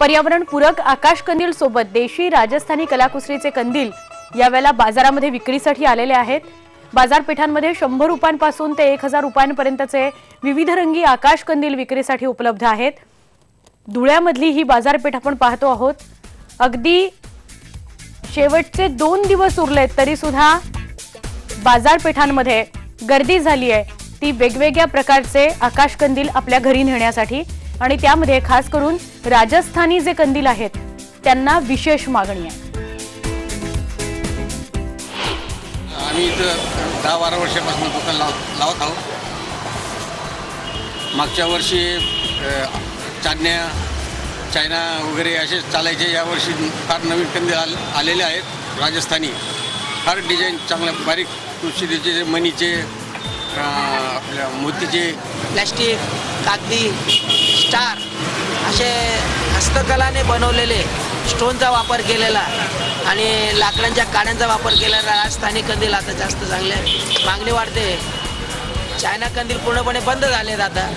पर्यावरणपूरक आकाश कंदील सोबत देशी राजस्थानी कलाकुसरीचे कंदील यावेळेला बाजारामध्ये विक्रीसाठी आलेले आहेत. बाजारपेठांमध्ये शंभर रुपयांपासून ते एक हजार रुपयांपर्यंतचे विविध रंगी आकाश कंदील विक्रीसाठी उपलब्ध आहेत. धुळ्यामधली ही बाजारपेठ आपण पाहतो आहोत. अगदी शेवटचे दोन दिवस उरलेत तरी सुद्धा बाजारपेठांमध्ये गर्दी झाली आहे ती वेगवेगळ्या प्रकारचे आकाश कंदील आपल्या घरी नेण्यासाठी आणि त्यामध्ये खास करून राजस्थानी जे कंदील आहेत त्यांना विशेष मागणी आहे. आम्ही इथं दहा बारा वर्षापासून दुकान लाव लावत आहोत. मागच्या वर्षी चादण्या चायना वगैरे असे चालायचे यावर्षी फार नवीन कंदे आल आलेले आहेत राजस्थानी. फार डिझाईन चांगल्या बारीक तुळशीचे जे मणीचे आपल्या मोतीचे. प्लॅस्टिक कागदी. स्टार असे हस्तकलाने बनवलेले स्टोनचा वापर केलेला आणि लाकडांच्या काड्यांचा वापर केलेला राजस्थानी कंदील आता जास्त चांगले आहे. मागणी वाढते चायना कंदील पूर्णपणे बंद झालेत आता